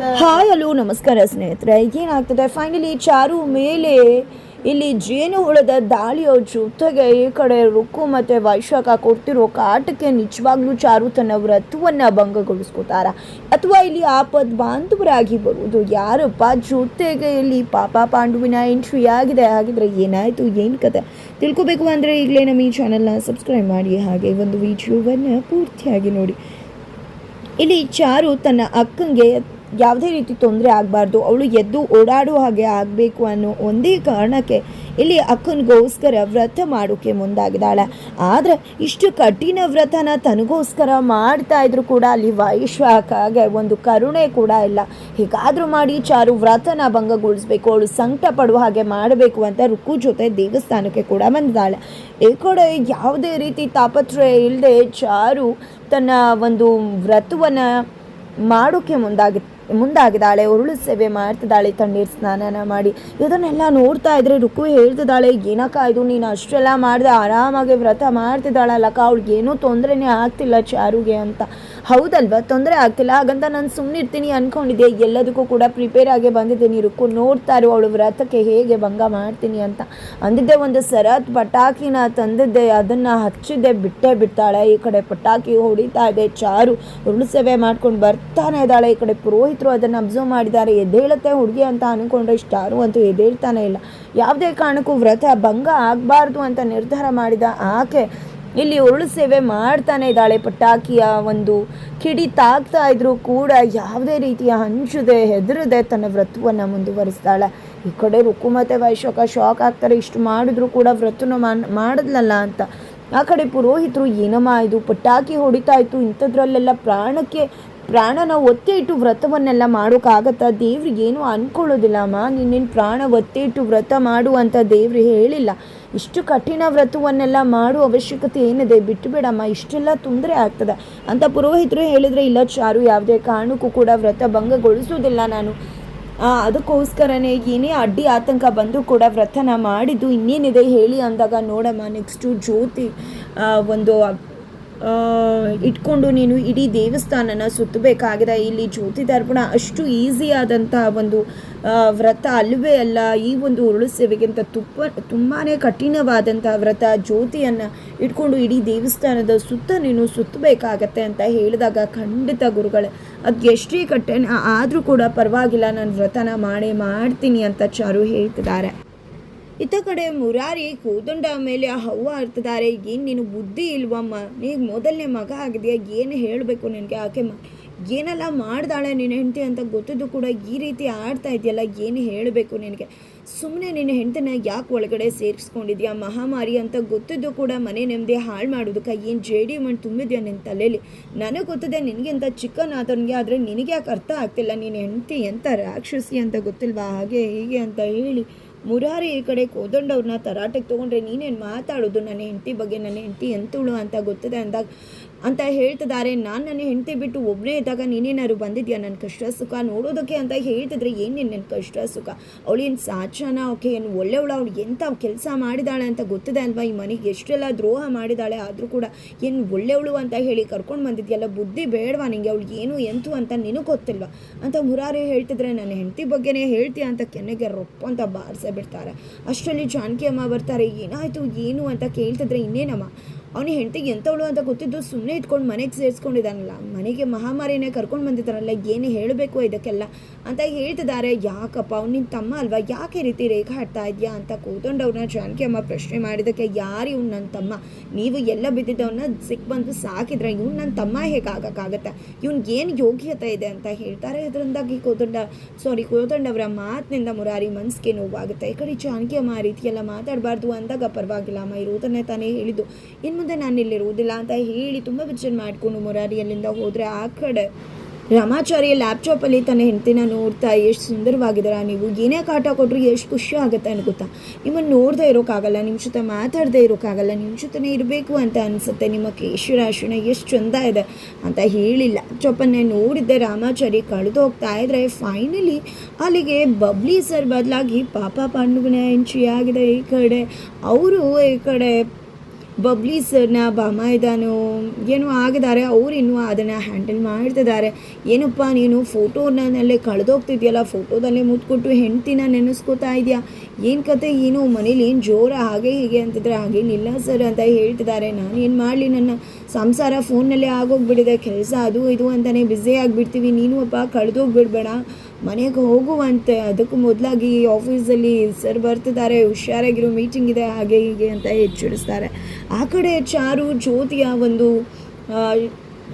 Hi hello ನಮಸ್ಕಾರ ಸ್ನೇಹಿತರೆ. ಏನಾಗ್ತದೆ? ಫೈನಲಿ ಚಾರು ಮೇಲೆ ಇಲ್ಲಿ ಜೇನು ಹುಳದ ದಾಳಿಯ ಜೊತೆಗೆ ಈ ಕಡೆ ರುಕ್ಕು ಮತ್ತು ವೈಶಾಖ ಕೊಡ್ತಿರೋ ಕಾಟಕ್ಕೆ ನಿಜವಾಗ್ಲೂ ಚಾರು ತನ್ನ ವ್ರತವನ್ನು ಭಂಗಗೊಳಿಸ್ಕೋತಾರ. ಅಥವಾ ಇಲ್ಲಿ ಆಪದ್ ಬಾಂಧವರಾಗಿ ಬರುವುದು ಯಾರಪ್ಪ? ಜೊತೆಗೆ ಇಲ್ಲಿ ಪಾಪ ಪಾಂಡುವಿನ ಎಂಟ್ರಿ ಆಗಿದೆ. ಹಾಗಿದ್ರೆ ಏನಾಯಿತು? ಏನು ಕತೆ? ತಿಳ್ಕೊಬೇಕು ಅಂದರೆ ಈಗಲೇ ನಮ್ಮ ಈ ಚಾನಲ್ನ ಸಬ್ಸ್ಕ್ರೈಬ್ ಮಾಡಿ. ಹಾಗೆ ಒಂದು ವಿಡಿಯೋವನ್ನು ಪೂರ್ತಿಯಾಗಿ ನೋಡಿ. ಇಲ್ಲಿ ಚಾರು ತನ್ನ ಅಕ್ಕಂಗೆ ಯಾವುದೇ ರೀತಿ ತೊಂದರೆ ಆಗಬಾರ್ದು, ಅವಳು ಎದ್ದು ಓಡಾಡೋ ಹಾಗೆ ಆಗಬೇಕು ಅನ್ನೋ ಒಂದೇ ಕಾರಣಕ್ಕೆ ಇಲ್ಲಿ ಅಕ್ಕನಿಗೋಸ್ಕರ ವ್ರತ ಮಾಡೋಕ್ಕೆ ಮುಂದಾಗಿದ್ದಾಳೆ. ಆದರೆ ಇಷ್ಟು ಕಠಿಣ ವ್ರತನ ತನಗೋಸ್ಕರ ಮಾಡ್ತಾ ಇದ್ರು ಕೂಡ ಅಲ್ಲಿ ವೈಶ್ವಾಕಾಗೆ ಒಂದು ಕರುಣೆ ಕೂಡ ಇಲ್ಲ. ಹೀಗಾದರೂ ಮಾಡಿ ಚಾರು ವ್ರತನ ಭಂಗಗೊಳಿಸ್ಬೇಕು, ಅವಳು ಸಂಕಟ ಪಡುವ ಹಾಗೆ ಮಾಡಬೇಕು ಅಂತ ರುಕ್ಕು ಜೊತೆ ದೇವಸ್ಥಾನಕ್ಕೆ ಕೂಡ ಬಂದಿದ್ದಾಳೆ. ಈ ಕಡೆ ಯಾವುದೇ ರೀತಿ ತಾಪತ್ರಯ ಇಲ್ಲದೆ ಚಾರು ತನ್ನ ಒಂದು ವ್ರತವನ್ನು ಮಾಡೋಕ್ಕೆ ಮುಂದಾಗಿ ಮುಂದಾಗಿದ್ದಾಳೆ, ಉರುಳು ಸೇವೆ ಮಾಡ್ತಿದ್ದಾಳೆ, ತಣ್ಣೀರು ಸ್ನಾನನ ಮಾಡಿ. ಇದನ್ನೆಲ್ಲ ನೋಡ್ತಾ ಇದ್ರೆ ರುಕು ಹೇಳ್ತಿದ್ದಾಳೆ, ಏನಕ್ಕ ಇದು? ನೀನು ಅಷ್ಟೆಲ್ಲ ಮಾಡಿದೆ ಆರಾಮಾಗಿ ವ್ರತ ಮಾಡ್ತಿದ್ದಾಳಲ್ಲಕ್ಕ ಅವಳಿಗೆ ಏನೂ ತೊಂದರೆನೇ ಆಗ್ತಿಲ್ಲ ಚಾರುಗೆ ಅಂತ. ಹೌದಲ್ವಾ? ತೊಂದರೆ ಆಗ್ತಿಲ್ಲ. ಹಾಗಂತ ನಾನು ಸುಮ್ಮನೆ ಇರ್ತೀನಿ ಅಂದ್ಕೊಂಡಿದ್ದೆ ಎಲ್ಲದಕ್ಕೂ ಕೂಡ ಪ್ರಿಪೇರ್ ಆಗಿ ಬಂದಿದ್ದೀನಿ ರುಕ್ಕು ನೋಡ್ತಾ ಇರು, ಅವಳು ವ್ರತಕ್ಕೆ ಹೇಗೆ ಭಂಗ ಮಾಡ್ತೀನಿ ಅಂತ. ಅಂದಿದ್ದೆ ಒಂದು ಸರತ್ ಪಟಾಕಿನ ತಂದಿದ್ದೆ. ಅದನ್ನು ಹಚ್ಚಿದ್ದೆ. ಬಿಟ್ಟೇ ಬಿಡ್ತಾಳೆ. ಈ ಕಡೆ ಪಟಾಕಿ ಹೊಡಿತಾ ಇದೆ. ಚಾರು ಉರುಳು ಸೇವೆ ಮಾಡ್ಕೊಂಡು ಬರ್ತಾನೆ ಇದ್ದಾಳೆ. ಈ ಕಡೆ ಪುರೋಹಿತರು ಅದನ್ನು ಅಬ್ಸರ್ವ್ ಮಾಡಿದ್ದಾರೆ. ಎದ್ದೇಳುತ್ತೆ ಹುಡುಗಿ ಅಂತ ಅಂದ್ಕೊಂಡ್ರೆ ಸ್ಟಾರು ಅಂತೂ ಎದ್ದೇಳ್ತಾನೆ ಇಲ್ಲ. ಯಾವುದೇ ಕಾರಣಕ್ಕೂ ವ್ರತ ಭಂಗ ಆಗಬಾರ್ದು ಅಂತ ನಿರ್ಧಾರ ಮಾಡಿದ ಆಕೆ ಇಲ್ಲಿ ಉರುಳು ಸೇವೆ ಮಾಡ್ತಾನೆ ಇದ್ದಾಳೆ. ಪಟಾಕಿಯ ಒಂದು ಕಿಡಿ ತಾಗ್ತಾ ಇದ್ರೂ ಕೂಡ ಯಾವುದೇ ರೀತಿಯ ಹಂಚದೆ ಹೆದರದೆ ತನ್ನ ವ್ರತವನ್ನು ಮುಂದುವರಿಸ್ತಾಳೆ. ಈ ಕಡೆ ರುಕುಮತೆ ಮತ್ತು ವೈಶಾಖ ಶಾಕ್ ಆಗ್ತಾರೆ. ಇಷ್ಟು ಮಾಡಿದ್ರು ಕೂಡ ವ್ರತನ ಮಾಡಿದ್ಲಲ್ಲ ಅಂತ. ಆ ಕಡೆ ಪುರೋಹಿತರು, ಏನಮ್ಮ ಇದು? ಪಟಾಕಿ ಹೊಡಿತಾ ಇತ್ತು. ಇಂಥದ್ರಲ್ಲೆಲ್ಲ ಪ್ರಾಣಕ್ಕೆ ಪ್ರಾಣನ ಒತ್ತೆ ಇಟ್ಟು ವ್ರತವನ್ನೆಲ್ಲ ಮಾಡೋಕ್ಕಾಗತ್ತಾ? ದೇವ್ರಿಗೆ ಏನೂ ಅನ್ಕೊಳ್ಳೋದಿಲ್ಲ, ಅಮ್ಮ. ನಿನ್ನ ಪ್ರಾಣ ಒತ್ತೆ ಇಟ್ಟು ವ್ರತ ಮಾಡು ಅಂತ ದೇವ್ರು ಹೇಳಿಲ್ಲ. ಇಷ್ಟು ಕಠಿಣ ವ್ರತವನ್ನೆಲ್ಲ ಮಾಡೋ ಅವಶ್ಯಕತೆ ಏನಿದೆ? ಬಿಟ್ಟು ಬಿಡಮ್ಮ ಇಷ್ಟೆಲ್ಲ ತೊಂದರೆ ಆಗ್ತದೆ. ಅಂತ ಪುರೋಹಿತರು ಹೇಳಿದರೆ, ಇಲ್ಲ ಚಾರು, ಯಾವುದೇ ಕಾರಣಕ್ಕೂ ಕೂಡ ವ್ರತ ಭಂಗಗೊಳಿಸೋದಿಲ್ಲ ನಾನು. ಅದಕ್ಕೋಸ್ಕರನೇ ಏನೇ ಅಡ್ಡಿ ಆತಂಕ ಬಂದರೂ ಕೂಡ ವ್ರತನ ಮಾಡಿದ್ದು ಇನ್ನೇನಿದೆ ಹೇಳಿ ಅಂದಾಗ, ನೋಡಮ್ಮ ನೆಕ್ಸ್ಟು ಜ್ಯೋತಿ ಒಂದು ಇಟ್ಕೊಂಡು ನೀನು ಇಡೀ ದೇವಸ್ಥಾನನ ಸುತ್ತಬೇಕಾಗಿದೆ. ಇಲ್ಲಿ ಜ್ಯೋತಿ ದರ್ಪಣ ಅಷ್ಟು ಈಸಿ ಆದಂತಹ ಒಂದು ವ್ರತ ಅಲ್ಲವೇ ಅಲ್ಲ. ಈ ಒಂದು ಉರುಳು ಸೇವೆಗಿಂತ ತುಪ್ಪ ತುಂಬಾ ಕಠಿಣವಾದಂತಹ ವ್ರತ ಜ್ಯೋತಿಯನ್ನು ಇಟ್ಕೊಂಡು ಇಡೀ ದೇವಸ್ಥಾನದ ಸುತ್ತ ನೀನು ಸುತ್ತಬೇಕಾಗತ್ತೆ ಅಂತ ಹೇಳಿದಾಗ ಖಂಡಿತ ಗುರುಗಳೇ ಅದು ಎಷ್ಟೇ ಕಠಿಣ ಆದರೂ ಕೂಡ ಪರವಾಗಿಲ್ಲ. ನಾನು ವ್ರತನ ಮಾಡೇ ಮಾಡ್ತೀನಿ ಅಂತ ಚಾರು ಹೇಳ್ತಿದ್ದಾರೆ. ಇತ್ತ ಕಡೆ ಮುರಾರಿ ಕೂದಂಡ ಮೇಲೆ ಹವ್ವ ಇರ್ತಿದ್ದಾರೆ ಏನು ನೀನು ಬುದ್ಧಿ ಇಲ್ವಮ್ಮ ನೀ ಮೊದಲನೇ ಮಗ ಆಗಿದೆಯಾ? ಏನು ಹೇಳಬೇಕು ನಿನಗೆ ಆಕೆ ಮ? ಏನೆಲ್ಲ ಮಾಡ್ದಾಳೆ ನಿನ್ನ ಹೆಂಡತಿ ಅಂತ ಗೊತ್ತಿದ್ದು ಕೂಡ ಈ ರೀತಿ ಆಡ್ತಾ ಇದೆಯಲ್ಲ, ಏನು ಹೇಳಬೇಕು ನಿನಗೆ? ಸುಮ್ಮನೆ ನಿನ್ನ ಹೆಂಡತಿನ ಯಾಕೆ ಒಳಗಡೆ ಸೇರಿಸ್ಕೊಂಡಿದ್ಯಾ? ಮಹಾಮಾರಿ ಅಂತ ಗೊತ್ತಿದ್ದು ಕೂಡ ಮನೆ ನೆಮ್ಮದಿ ಹಾಳು ಮಾಡೋದಕ್ಕೆ? ಏನು ಜೇಡಿ ಮಣ್ಣು ತುಂಬಿದ್ಯಾ ನಿನ್ನ ತಲೆಯಲ್ಲಿ ನನಗೆ ಗೊತ್ತಿದೆ ನಿನಗಿಂತ ಚಿಕ್ಕನ್ ಆತನಿಗೆ ಆದರೆ ನಿನಗೆ ಯಾಕೆ ಅರ್ಥ ಆಗ್ತಿಲ್ಲ. ನೀನು ಹೆಂಡತಿ ಎಂಥ ರಾಕ್ಷಸಿ ಅಂತ ಗೊತ್ತಿಲ್ವಾ? ಹಾಗೆ ಹೀಗೆ ಅಂತ ಹೇಳಿ ಮುರಾರಿ ಈ ಕಡೆ ಕೋದಂಡವ್ರನ್ನ ತರಾಟೆಗೆ ತೊಗೊಂಡ್ರೆ ನೀನೇನು ಮಾತಾಡೋದು? ನನ್ನ ಹೆಂಡತಿ ಬಗ್ಗೆ ನನ್ನ ಹೆಂಡತಿ ಎಂತಳು ಅಂತ ಗೊತ್ತಿದೆ ಅಂದಾಗ ಅಂತ ಹೇಳ್ತಿದ್ದಾರೆ. ನಾನು ನನ್ನ ಹೆಂಡತಿ ಬಿಟ್ಟು ಒಬ್ಬನೇ ಇದ್ದಾಗ ನೀನೇನಾದ್ರು ಬಂದಿದ್ಯಾ? ನನ್ನ ಕಷ್ಟ ಸುಖ ನೋಡೋದಕ್ಕೆ ಅಂತ ಹೇಳ್ತಿದ್ರೆ ಏನು ನನ್ನ ಕಷ್ಟ ಸುಖ? ಅವಳೇನು ಸಾಚನ ಓಕೆ, ಏನು ಒಳ್ಳೆಯವಳು ಅವಳು ಎಂಥ ಕೆಲಸ ಮಾಡಿದಾಳೆ ಅಂತ ಗೊತ್ತಿದೆ ಅಲ್ವಾ? ಈ ಮನೆಗೆ ಎಷ್ಟೆಲ್ಲ ದ್ರೋಹ ಮಾಡಿದಾಳೆ ಆದರೂ ಕೂಡ ಏನು ಒಳ್ಳೆಯವಳು ಅಂತ ಹೇಳಿ ಕರ್ಕೊಂಡು ಬಂದಿದ್ಯಲ್ಲ? ಬುದ್ಧಿ ಬೇಡವಾ ನಿಂಗೆ? ಅವಳು ಏನು ಎಂತು ಅಂತ ನಿನಗೆ ಗೊತ್ತಿಲ್ವಾ? ಅಂತ ಮುರಾರಿ ಹೇಳ್ತಿದ್ರೆ ನನ್ನ ಹೆಂಡತಿ ಬಗ್ಗೆನೇ ಹೇಳ್ತೀಯ ಅಂತ ಕೆನ್ನೆಗೆ ರೊಪ್ಪ ಅಂತ ಬಾರಿಸೇ ಬಿಡ್ತಾರೆ. ಅಷ್ಟರಲ್ಲಿ ಜಾನಕಿ ಅಮ್ಮ ಬರ್ತಾರೆ. ಏನಾಯಿತು? ಏನು ಅಂತ ಕೇಳ್ತಿದ್ರೆ ಇನ್ನೇನಮ್ಮ? ಅವನಿಗೆ ಹೆಂಡತಿಗೆ ಎಂಥವಳು ಅಂತ ಗೊತ್ತಿದ್ದು ಸುಮ್ಮನೆ ಇಟ್ಕೊಂಡು ಮನೆಗೆ ಸೇರಿಸ್ಕೊಂಡಿದ್ದಾನಲ್ಲ. ಮನೆಗೆ ಮಹಾಮಾರಿನೇ ಕರ್ಕೊಂಡು ಬಂದಿದ್ದಾರಲ್ಲ ಏನು ಹೇಳಬೇಕು ಇದಕ್ಕೆಲ್ಲ? ಅಂತ ಹೇಳ್ತಿದ್ದಾರೆ. ಯಾಕಪ್ಪ, ಅವ್ನು ನಿನ್ನ ತಮ್ಮ ಅಲ್ವಾ? ಯಾಕೆ ರೀತಿ ರೇಖಾ ಆಡ್ತಾ ಇದೆಯಾ ಅಂತ ಕೂತ್ಕೊಂಡವ್ರನ್ನ ಜಾನಕಿ ಅಮ್ಮ ಪ್ರಶ್ನೆ ಮಾಡಿದ್ದಕ್ಕೆ ಯಾರು ಇವ್ನು ನನ್ನ ತಮ್ಮ? ನೀವು ಎಲ್ಲ ಬಿದ್ದಿದ್ದವನ್ನ ಸಿಕ್ ಬಂದು ಸಾಕಿದ್ರೆ ಇವ್ನು ನನ್ನ ತಮ್ಮ ಹೇಗಾಗಕ್ಕಾಗತ್ತೆ ಇವ್ನಿಗೆ ಏನು ಯೋಗ್ಯತೆ ಇದೆ ಅಂತ ಹೇಳ್ತಾರೆ ಇದರಿಂದಾಗಿ ಕೋದಂಡ ಸಾರಿ ಕೋದಂಡವರ ಮಾತಿನಿಂದ ಮುರಾರಿ ಮನಸ್ಸಿಗೆ ನೋವಾಗುತ್ತೆ. ಈ ಕಡೆ ಜಾನಕಿ ಅಮ್ಮ ಆ ರೀತಿಯೆಲ್ಲ ಮಾತಾಡಬಾರ್ದು ಅಂದಾಗ ಪರವಾಗಿಲ್ಲ. ಅಮ್ಮ ಇರೋದನ್ನೇ ತಾನೇ ಹೇಳಿದ್ದು. ಇನ್ನು ಮುಂದೆ ನಾನು ಇಲ್ಲಿರುವುದಿಲ್ಲ ಅಂತ ಹೇಳಿ ತುಂಬ ವಿಚಾರ ಮಾಡಿಕೊಂಡು ಮುರಾರಿ ಅಲ್ಲಿಂದ ಹೋದರೆ ಆ ಕಡೆ ರಾಮಾಚಾರ್ಯ ಲ್ಯಾಪ್ಟಾಪಲ್ಲಿ ತನ್ನ ಹೆಂಡತಿನ ನೋಡ್ತಾ ಎಷ್ಟು ಸುಂದರವಾಗಿದ್ದೀರಾ ನೀವು, ಏನೇ ಕಾಟ ಕೊಟ್ಟರು ಎಷ್ಟು ಖುಷಿ ಆಗುತ್ತೆ ಅಂತ ಗೊತ್ತಾ? ನಿಮ್ಮನ್ನು ನೋಡದೇ ಇರೋಕ್ಕಾಗಲ್ಲ, ನಿಮ್ಮ ಜೊತೆ ಮಾತಾಡದೇ ಇರೋಕ್ಕಾಗಲ್ಲ, ನಿಮ್ಮ ಜೊತೆನೇ ಇರಬೇಕು ಅಂತ ಅನಿಸುತ್ತೆ, ನಿಮ್ಮ ಕೇಶರಾಶಿನ ಎಷ್ಟು ಚಂದ ಇದೆ ಅಂತ ಹೇಳಿ ಲ್ಯಾಪ್ಟಾಪನ್ನೇ ನೋಡಿದ್ದೆ ರಾಮಾಚಾರಿ ಕಳೆದು ಹೋಗ್ತಾ ಇದ್ರೆ ಫೈನಲಿ ಅಲ್ಲಿಗೆ ಬಬ್ಲಿ ಸರ್ ಬದಲಾಗಿ ಪಾಪ ಪಾಂಡುವಿನ ಎಂಟ್ರಿ ಆಗಿದೆ ಈ ಕಡೆ. ಅವರು ಈ ಕಡೆ ಬಬ್ಲಿ ಸರ್ನ ಬಾಮಾಯ್ದಾನೋ ಏನೋ ಆಗಿದ್ದಾರೆ, ಅವ್ರು ಇನ್ನೂ ಅದನ್ನು ಹ್ಯಾಂಡಲ್ ಮಾಡ್ತಿದ್ದಾರೆ. ಏನಪ್ಪ ನೀನು ಫೋಟೋನಲ್ಲೇ ಕಳೆದೋಗ್ತಿದ್ಯಲ್ಲ ಫೋಟೋದಲ್ಲೇ ಮುತ್ಕೊಟ್ಟು ಹೆಂಡ್ತಿನ ನೆನೆಸ್ಕೋತಾ ಇದೆಯಾ? ಏನು ಕತೆ ಏನು? ಮನೇಲಿ ಏನು ಜೋರ ಹಾಗೆ ಹೀಗೆ ಅಂತಿದ್ರೆ ಹಾಗೇನಿಲ್ಲ ಸರ್ ಅಂತ ಹೇಳ್ತಿದ್ದಾರೆ. ನಾನು ಏನು ಮಾಡಲಿ? ನನ್ನ ಸಂಸಾರ ಫೋನ್ನಲ್ಲೇ ಆಗೋಗ್ಬಿಟ್ಟಿದೆ. ಕೆಲಸ ಅದು ಇದು ಅಂತಲೇ ಬ್ಯುಸಿ ಆಗಿಬಿಡ್ತೀವಿ. ನೀನು ಅಪ್ಪ ಕಳೆದೋಗ್ಬಿಡ್ಬೇಡ. ಮನೆಗೆ ಹೋಗುವಂತೆ ಅದಕ್ಕೂ ಮೊದಲಾಗಿ ಆಫೀಸಲ್ಲಿ ಸರ್ ಬರ್ತಿದ್ದಾರೆ, ಹುಷಾರಾಗಿರೋ ಮೀಟಿಂಗ್ ಇದೆ, ಹಾಗೆ ಹೀಗೆ ಅಂತ ಎಚ್ಚರಿಸ್ತಾರೆ. ಆ ಕಡೆ ಚಾರು, ಜ್ಯೋತಿಯ ಒಂದು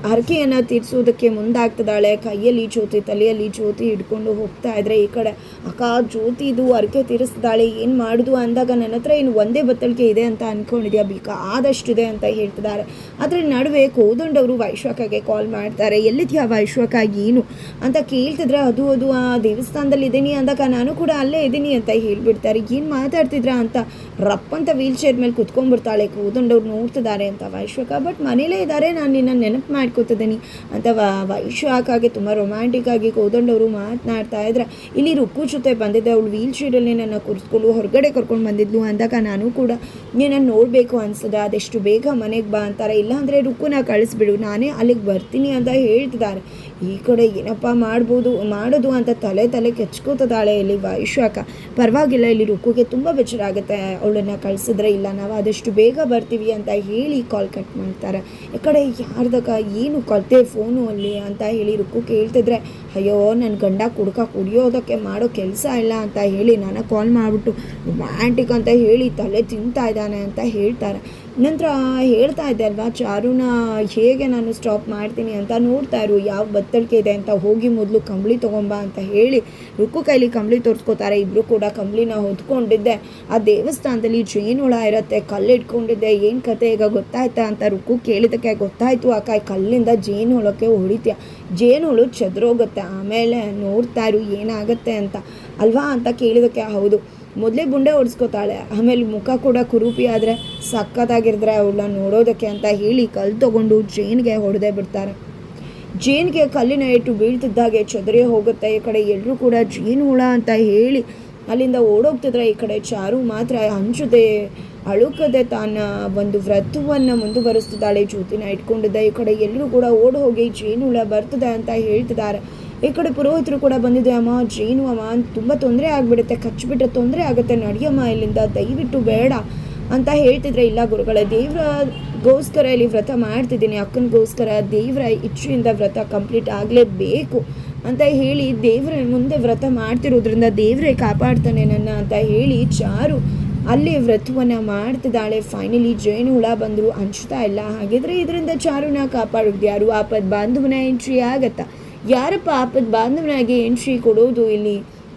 ಹರಕೆಯನ್ನು ತೀರಿಸೋದಕ್ಕೆ ಮುಂದಾಗ್ತದಾಳೆ. ಕೈಯಲ್ಲಿ ಜ್ಯೋತಿ, ತಲೆಯಲ್ಲಿ ಜ್ಯೋತಿ ಹಿಡ್ಕೊಂಡು ಹೋಗ್ತಾ ಇದ್ರೆ ಈ ಕಡೆ ಅಕ್ಕ ಜ್ಯೋತಿದು ಹರಕೆ ತೀರಿಸ್ತಾಳೆ ಏನು ಮಾಡುದು ಅಂದಾಗ ನನ್ನ ಹತ್ರ ಏನು ಒಂದೇ ಬತ್ತಳಿಕೆ ಇದೆ ಅಂತ ಅಂದ್ಕೊಂಡಿದ್ಯಾ ಬೇಕಾ? ಆದಷ್ಟಿದೆ ಅಂತ ಹೇಳ್ತಿದ್ದಾರೆ. ಅದ್ರ ನಡುವೆ ಕೋದಂಡವರು ವೈಶ್ವಕಗೆ ಕಾಲ್ ಮಾಡ್ತಾರೆ. ಎಲ್ಲಿದ್ಯಾ ವೈಶ್ವಕ ಏನು? ಅಂತ ಕೇಳ್ತಿದ್ರೆ, ಅದು ಅದು, ಆ ದೇವಸ್ಥಾನದಲ್ಲಿ ಇದ್ದೀನಿ ಅಂದಾಗ ನಾನು ಕೂಡ ಅಲ್ಲೇ ಇದ್ದೀನಿ ಅಂತ ಹೇಳ್ಬಿಡ್ತಾರೆ. ಏನು ಮಾತಾಡ್ತಿದ್ರ ಅಂತ ರಪ್ಪಂತ ವೀಲ್ ಚೇರ್ ಮೇಲೆ ಕುತ್ಕೊಂಡ್ಬಿಡ್ತಾಳೆ. ಕೋದಂಡವ್ರು ನೋಡ್ತಿದ್ದಾರೆ ಅಂತ ವೈಶ್ವಕ ಬಟ್ ಮನೇಲೇ ಇದ್ದಾರೆ ನಾನು ನಿನ್ನ ನೆನಪು ಮಾಡ್ಕೋತಿದ್ದೀನಿ ಅಂತ ವ- ಆಗಿ ತುಂಬ ರೊಮ್ಯಾಂಟಿಕ್ ಆಗಿ ಕೋದಂಡವರು ಮಾತನಾಡ್ತಾ ಇದ್ರೆ. ಇಲ್ಲಿ ರುಕ್ಕು ಜೊತೆ ಬಂದಿದ್ದೆ ಅವಳು ವೀಲ್ ಚೇರಲ್ಲಿ ನನ್ನ ಕೂರಿಸ್ಕೊಂಡು ಹೊರಗಡೆ ಕರ್ಕೊಂಡು ಬಂದಿದ್ಲು ಅಂದಾಗ ನಾನು ಕೂಡ ನೀನು ನೋಡಬೇಕು ಅನ್ಸದ, ಅದೆಷ್ಟು ಬೇಗ ಮನೆಗೆ ಬಾ ಅಂತಾರೆ. ಇಲ್ಲಾಂದರೆ ರುಕ್ಕುನ ಕಳಿಸ್ಬಿಡು, ನಾನೇ ಅಲ್ಲಿಗೆ ಬರ್ತೀನಿ ಅಂತ ಹೇಳ್ತಿದ್ದಾರೆ. ಈ ಕಡೆ ಏನಪ್ಪ ಮಾಡ್ಬೋದು, ಮಾಡೋದು ಅಂತ ತಲೆ ತಲೆ ಕೆಚ್ಕೋತದಾಳೆ ಇಲ್ಲಿ ವೈಶಾಖ ಪರವಾಗಿಲ್ಲ, ಇಲ್ಲಿ ರುಕ್ಕುಗೆ ತುಂಬ ಬೇಜಾರಾಗುತ್ತೆ ಅವಳನ್ನು ಕಳಿಸಿದ್ರೆ. ಇಲ್ಲ, ನಾವು ಆದಷ್ಟು ಬೇಗ ಬರ್ತೀವಿ ಅಂತ ಹೇಳಿ ಕಾಲ್ ಕಟ್ ಮಾಡ್ತಾರೆ. ಈ ಕಡೆ ಯಾರ್ದಕ್ಕ ಏನು ಕತೆ ಫೋನು ಅಲ್ಲಿ ಅಂತ ಹೇಳಿ ರುಕ್ಕು ಕೇಳ್ತಿದ್ರೆ, ಅಯ್ಯೋ ನನ್ನ ಗಂಡ ಕುಡ್ಕ ಕುಡಿಯೋದಕ್ಕೆ ಮಾಡೋ ಕೆಲಸ ಇಲ್ಲ ಅಂತ ಹೇಳಿ ನಾನು ಕಾಲ್ ಮಾಡಿಬಿಟ್ಟು ಆಂಟಿಕ್ ಅಂತ ಹೇಳಿ ತಲೆ ತಿಂತಾ ಇದ್ದಾನೆ ಅಂತ ಹೇಳ್ತಾರೆ. ನಂತರ ಹೇಳ್ತಾ ಇದ್ದೆ ಅಲ್ವಾ, ಚಾರುನ ಹೇಗೆ ನಾನು ಸ್ಟಾಪ್ ಮಾಡ್ತೀನಿ ಅಂತ ನೋಡ್ತಾ ಇರು, ಯಾವ ಬತ್ತಳಿಕೆ ಇದೆ ಅಂತ ಹೋಗಿ ಮೊದಲು ಕಂಬಳಿ ತೊಗೊಂಬ ಅಂತ ಹೇಳಿ ರುಕ್ಕು ಕೈಲಿ ಕಂಬಳಿ ತೋರಿಸ್ಕೋತಾರೆ. ಇಬ್ಬರು ಕೂಡ ಕಂಬಳಿನ ಹೊತ್ಕೊಂಡಿದ್ದೆ. ಆ ದೇವಸ್ಥಾನದಲ್ಲಿ ಜೇನುಳ ಇರುತ್ತೆ ಕಲ್ಲು ಇಟ್ಕೊಂಡಿದ್ದೆ ಏನು ಕತೆ ಈಗ ಗೊತ್ತಾಯ್ತಾ ಅಂತ ರುಕ್ಕು ಕೇಳಿದಕ್ಕೆ ಗೊತ್ತಾಯಿತು ಅಕ್ಕ ಕಲ್ಲಿಂದ ಜೇನು ಹುಳಕ್ಕೆ ಹೊಡಿತೀಯ. ಜೇನುಳು ಚದ್ರೋಗುತ್ತೆ, ಆಮೇಲೆ ನೋಡ್ತಾ ಇರು ಏನಾಗುತ್ತೆ ಅಂತ. ಅಲ್ವಾ ಅಂತ ಕೇಳಿದಕ್ಕೆ ಹೌದು. ಮೊದಲೇ ಗುಂಡೆ ಹೊಡ್ಸ್ಕೊತಾಳೆ. ಆಮೇಲೆ ಮುಖ ಕೂಡ ಕುರೂಪಿ ಆದರೆ ಸಕ್ಕತ್ತಾಗಿರಿದ್ರೆ ಅವಳನ್ನ ನೋಡೋದಕ್ಕೆ ಅಂತ ಹೇಳಿ ಕಲ್ಲು ತಗೊಂಡು ಜೇನ್ಗೆ ಹೊಡೆದೇ ಬಿಡ್ತಾರೆ. ಜೇನ್ಗೆ ಕಲ್ಲಿನ ಇಟ್ಟು ಬೀಳ್ತಿದ್ದಾಗೆ ಚದರಿ ಹೋಗುತ್ತೆ. ಈ ಕಡೆ ಎಲ್ಲರೂ ಕೂಡ ಜೇನು ಹುಳ ಅಂತ ಹೇಳಿ ಅಲ್ಲಿಂದ ಓಡೋಗ್ತಿದ್ರೆ ಈ ಕಡೆ ಚಾರು ಮಾತ್ರ ಹಂಚದೆ ಅಳುಕದೆ ತಾನ ಒಂದು ವ್ರತವನ್ನು ಮುಂದುವರಿಸ್ತಿದ್ದಾಳೆ. ಜ್ಯೋತಿನ ಇಟ್ಕೊಂಡಿದ್ದ ಈ ಕಡೆ ಎಲ್ಲರೂ ಕೂಡ ಓಡ್ ಹೋಗಿ ಜೇನು ಹುಳ ಬರ್ತದೆ ಅಂತ ಹೇಳ್ತಿದ್ದಾರೆ. ಈ ಕಡೆ ಪುರೋಹಿತರು ಕೂಡ ಬಂದಿದೆ, ಅಮ್ಮ, ಜೇನು, ಅಮ್ಮ ತುಂಬ ತೊಂದರೆ ಆಗಿಬಿಡುತ್ತೆ ಕಚ್ಚಿಬಿಟ್ರೆ ತೊಂದರೆ ಆಗುತ್ತೆ, ನಡಿಯಮ್ಮ, ಇಲ್ಲಿಂದ ದಯವಿಟ್ಟು ಬೇಡ ಅಂತ ಹೇಳ್ತಿದ್ರೆ. ಇಲ್ಲ ಗುರುಗಳೇ, ದೇವ್ರಗೋಸ್ಕರ ಇಲ್ಲಿ ವ್ರತ ಮಾಡ್ತಿದ್ದೀನಿ, ಅಕ್ಕನಿಗೋಸ್ಕರ ದೇವರ ಇಚ್ಛೆಯಿಂದ ವ್ರತ ಕಂಪ್ಲೀಟ್ ಆಗಲೇಬೇಕು ಅಂತ ಹೇಳಿ ದೇವರ ಮುಂದೆ ವ್ರತ ಮಾಡ್ತಿರೋದ್ರಿಂದ ದೇವರೇ ಕಾಪಾಡ್ತಾನೆ ನನ್ನ ಅಂತ ಹೇಳಿ ಚಾರು ಅಲ್ಲಿ ವ್ರತವನ್ನು ಮಾಡ್ತಿದ್ದಾಳೆ. ಫೈನಲಿ ಜೇನು ಹುಳ ಬಂದರು ಹಂಚ್ತಾ ಇಲ್ಲ. ಹಾಗಿದ್ರೆ ಇದರಿಂದ ಚಾರುನ ಕಾಪಾಡೋದು ಯಾರು? ಆಪದ್ ಬಾಂಧವನ ಎಂಟ್ರಿ ಆಗತ್ತಾ? ಯಾರಪ್ಪ ಆಪದ್ ಬಾಂಧವನಾಗಿ ಎಂಟ್ರಿ ಕೊಡೋದು ಇಲ್ಲಿ?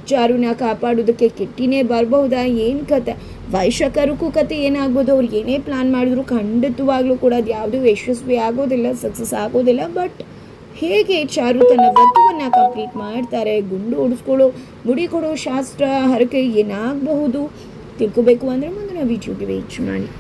ಚಾರುನ ಕಾಪಾಡೋದಕ್ಕೆ ಕೆಟ್ಟಿನೇ ಬರಬಹುದಾ? ಏನು ಕತೆ? ವೈಶಕರಕ್ಕೂ ಕತೆ ಏನಾಗ್ಬೋದು? ಅವ್ರು ಏನೇ ಪ್ಲಾನ್ ಮಾಡಿದ್ರು ಖಂಡಿತವಾಗ್ಲೂ ಕೂಡ ಅದು ಯಾವುದೂ ಯಶಸ್ವಿ ಆಗೋದಿಲ್ಲ ಸಕ್ಸಸ್ ಆಗೋದಿಲ್ಲ. ಬಟ್ ಹೇಗೆ ಚಾರು ತನ್ನ ವ್ರತವನ್ನು ಕಂಪ್ಲೀಟ್ ಮಾಡ್ತಾರೆ? ಗುಂಡು ಹೊಡಿಸ್ಕೊಳ್ಳೋ ಮುಡಿ ಕೊಡೋ ಶಾಸ್ತ್ರ, ಹರಕೆ ಏನಾಗಬಹುದು? ತಿಳ್ಕೊಬೇಕು ಅಂದರೆ ಮುಂದಿನ ವಿಡಿಯೋಗೆ ವೇಚ್ ಮಾಡಿ.